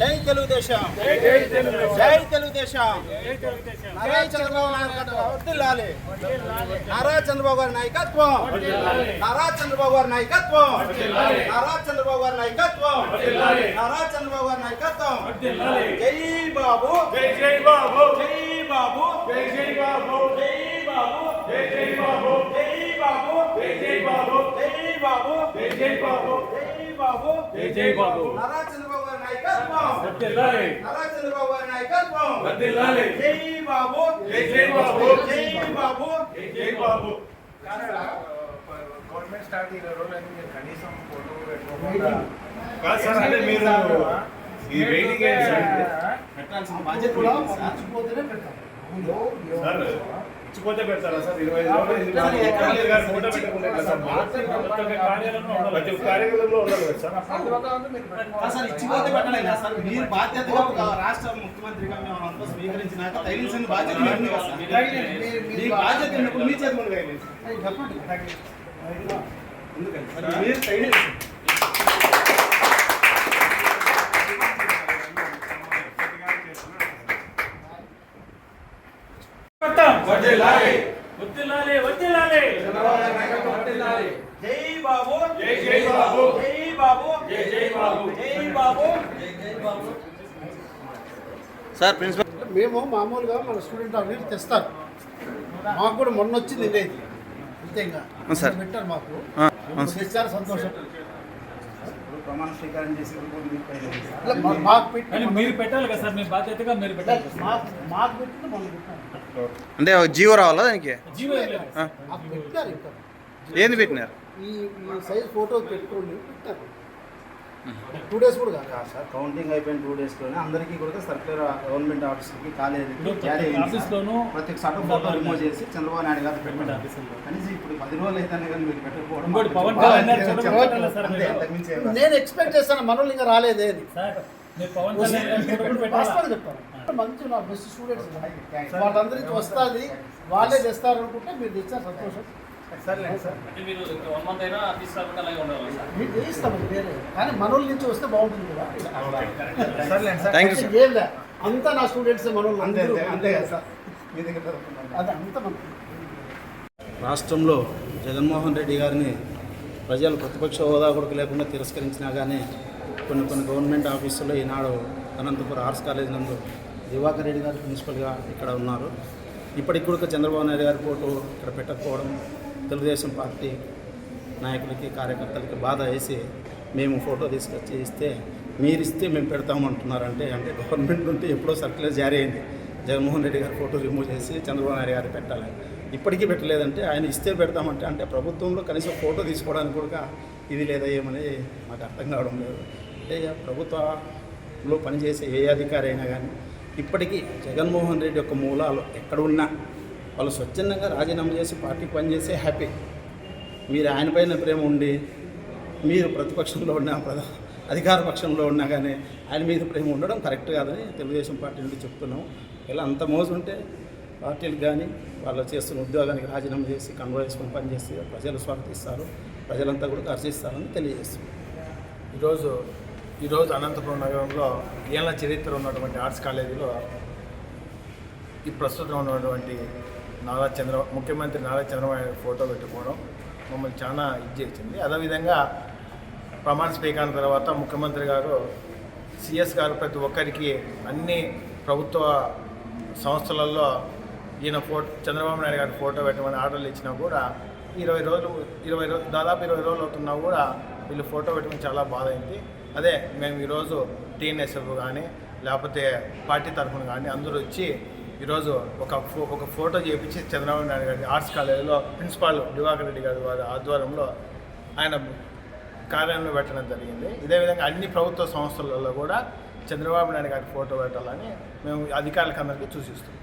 జై తెలుగుదేశం. జై తెలుగుదేశం. నారా చంద్రబాబు నాయుడు గారు వర్ధిల్లాలి నారా చంద్రబాబు గారి నాయకత్వం. నారా చంద్రబాబు గారి నాయకత్వం. నారా చంద్రబాబు గారి నాయకత్వం. నారా చంద్రబాబు గారి నాయకత్వం. జై బాబు. జై బాబు. జై బాబు. జై జై బాబు. జై బాబు. జై జై బాబు. బాబు. జై జై బాబు. జై బాబు. జై జై బాబు. నారా చంద్రబాబు గారి నాయకత్వం. వర్ధిల్లాలి నారా చంద్రబాబు గారి నాయకత్వం. వర్ధిల్లాలి జై బాబు. జై జై బాబు. జై బాబు. జై జై బాబు. గవర్నమెంట్ స్టార్ట్ ఇరవై రోజులు అయింది మీరు కనీసం ఫోటో పెట్టుకోకుండా కాదు సార్ అంటే మీరు ఈ వెయిటింగ్ ఏంటి సార్. పెట్టాల్సిన బాధ్యత కూడా ఉంది సార్. మర్చిపోతేనే పెడతాం సార్ ఇచ్చిపోతే పెడతారా సార్? ఇరవై ప్రతి కార్యక్రమంలో ఉండాలి కదా సార్? సార్ ఇచ్చిపోతే పెట్టలేదు సార్. మీరు బాధ్యతగా ఒక రాష్ట్ర ముఖ్యమంత్రిగా మేము అంతా స్వీకరించినాక తగిలించిన బాధ్యత మీ మీ చేతి ముందు ఎందుకంటే మరి తగిలింది వర్ధిల్లాలి వర్ధిల్లాలి, వర్ధిల్లాలి. జై బాబు జై జై బాబు. జై బాబు. జై జై బాబు. జై బాబు. సార్ ప్రిన్సిపల్ మేము మామూలుగా మన స్టూడెంట్ అవినీతి తెస్తారు. మాకు కూడా మొన్న వచ్చింది ఇదే ఇది. అంతే ఇంకా సార్. పెట్టారు మాకు. తెచ్చారు సంతోషం. ప్రమాణ స్వీకారం మాకు పెట్టి మీరు పెట్టాలి కదా సార్ మీ బాధ్యతగా మీరు పెట్టాలి. మాకు అంటే జీవో రావాలా దానికి? జీవో పెట్టారు ఏంది పెట్టినారు? ఈ ఈ సైజ్ ఫోటో పెట్టుకోండి. పెట్టారు టూ డేస్ కూడా కాదు. సార్ కౌంటింగ్ అయిపోయిన టూ డేస్లోనే అందరికీ కూడా సర్క్యులర్ గవర్నమెంట్ ఆఫీస్కి కాలేజీకి ఇప్పుడు జారీ అయింది ఆఫీస్ సార్. లోను ప్రతి ఒక్క ఫోటో రిమూవ్ చేసి చంద్రబాబు నాయుడు గారు ఆఫీసుల్లో. కనీసం ఇప్పుడు పది రోజులు అయితే కానీ మీరు పెట్టకపోవడం. నేను ఎక్స్పెక్ట్ చేస్తాను మనోళ్ళు ఇంకా రాలేదే అని మంచి నా బెస్ట్ స్టూడెంట్స్ వాళ్ళందరికీ వస్తుంది వాళ్ళే తెస్తారు అనుకుంటే మీరు తెచ్చారు సంతోషం. కానీ మనోళ్ళ నుంచి వస్తే బాగుంటుంది కదా. సార్ ఏం లే. అంతా నా స్టూడెంట్స్ మనోళ్ళు అంతే అందరూ అంతే కదా సార్. మీ దగ్గర చదువుకున్నాను. అది అంత మన రాష్ట్రంలో జగన్మోహన్ రెడ్డి గారిని ప్రజలు ప్రతిపక్ష హోదా కూడా లేకుండా తిరస్కరించినా కానీ కొన్ని కొన్ని గవర్నమెంట్ ఆఫీసుల్లో ఈనాడు అనంతపురం ఆర్ట్స్ కాలేజ్ నందు దివాకర్ రెడ్డి గారు ప్రిన్సిపల్గా ఇక్కడ ఉన్నారు. ఇప్పటికి కూడా చంద్రబాబు నాయుడు గారి ఫోటో ఇక్కడ పెట్టకపోవడం తెలుగుదేశం పార్టీ నాయకులకి కార్యకర్తలకి బాధ వేసి మేము ఫోటో తీసుకొచ్చి ఇస్తే మీరు ఇస్తే మేము పెడతామంటున్నారంటే అంటే గవర్నమెంట్ నుండి ఎప్పుడో సర్క్యులర్ జారీ అయింది. జగన్మోహన్ రెడ్డి గారి ఫోటో రిమూవ్ చేసి చంద్రబాబు నాయుడు గారు పెట్టాలి. ఇప్పటికీ పెట్టలేదంటే ఆయన ఇస్తే పెడతామంటే అంటే ప్రభుత్వంలో కనీసం ఫోటో తీసుకోవడానికి కూడా ఇది లేదా ఏమని మాకు అర్థం కావడం లేదు. అంటే ప్రభుత్వంలో పనిచేసే ఏ అధికారి అయినా కానీ ఇప్పటికీ జగన్మోహన్ రెడ్డి యొక్క మూలాలు ఎక్కడ ఉన్నా వాళ్ళు స్వచ్ఛందంగా రాజీనామా చేసి పార్టీకి పనిచేసే హ్యాపీ. మీరు ఆయన పైన ప్రేమ ఉండి మీరు ప్రతిపక్షంలో ఉన్న ప్రధా అధికార పక్షంలో ఉన్నా కానీ ఆయన మీద ప్రేమ ఉండడం కరెక్ట్ కాదని తెలుగుదేశం పార్టీ నుండి చెప్తున్నాం ఇలా అంత మోజు ఉంటే పార్టీలు కానీ వాళ్ళు చేస్తున్న ఉద్యోగానికి రాజీనామా చేసి కన్వో చేసుకుని పనిచేసి ప్రజలు స్వాగతిస్తారు ప్రజలంతా కూడా హర్షిస్తారని తెలియజేస్తుంది ఈరోజు ఈరోజు అనంతపురం నగరంలో ఏళ్ళ చరిత్ర ఉన్నటువంటి ఆర్ట్స్ కాలేజీలో ఈ ప్రస్తుతం ఉన్నటువంటి నారా చంద్ర ముఖ్యమంత్రి నారా చంద్రబాబు ఫోటో పెట్టుకోవడం మమ్మల్ని చాలా ఇది చేసింది. అదేవిధంగా ప్రమాణ స్వీకారం తర్వాత ముఖ్యమంత్రి గారు సిఎస్ గారు ప్రతి ఒక్కరికి అన్ని ప్రభుత్వ సంస్థలలో ఈయన ఫోటో చంద్రబాబు నాయుడు గారి ఫోటో పెట్టమని ఆర్డర్లు ఇచ్చినా కూడా ఇరవై రోజులు ఇరవై రోజు దాదాపు ఇరవై రోజులు అవుతున్నా కూడా వీళ్ళు ఫోటో పెట్టమని చాలా బాధ అయింది. అదే మేము ఈరోజు టీఎన్ఎస్ఎఫ్ కానీ లేకపోతే పార్టీ తరఫున కానీ అందరూ వచ్చి ఈరోజు ఒక ఫో ఒక ఫోటో చేపించి చంద్రబాబు నాయుడు గారి ఆర్ట్స్ కాలేజీలో ప్రిన్సిపాల్ దివాకర్ రెడ్డి గారి వారి ఆధ్వర్యంలో ఆయన కార్యాలయంలో పెట్టడం జరిగింది. ఇదే విధంగా అన్ని ప్రభుత్వ సంస్థలలో కూడా చంద్రబాబు నాయుడు గారి ఫోటో పెట్టాలని మేము అధికారులకు అందరికీ సూచిస్తున్నాం.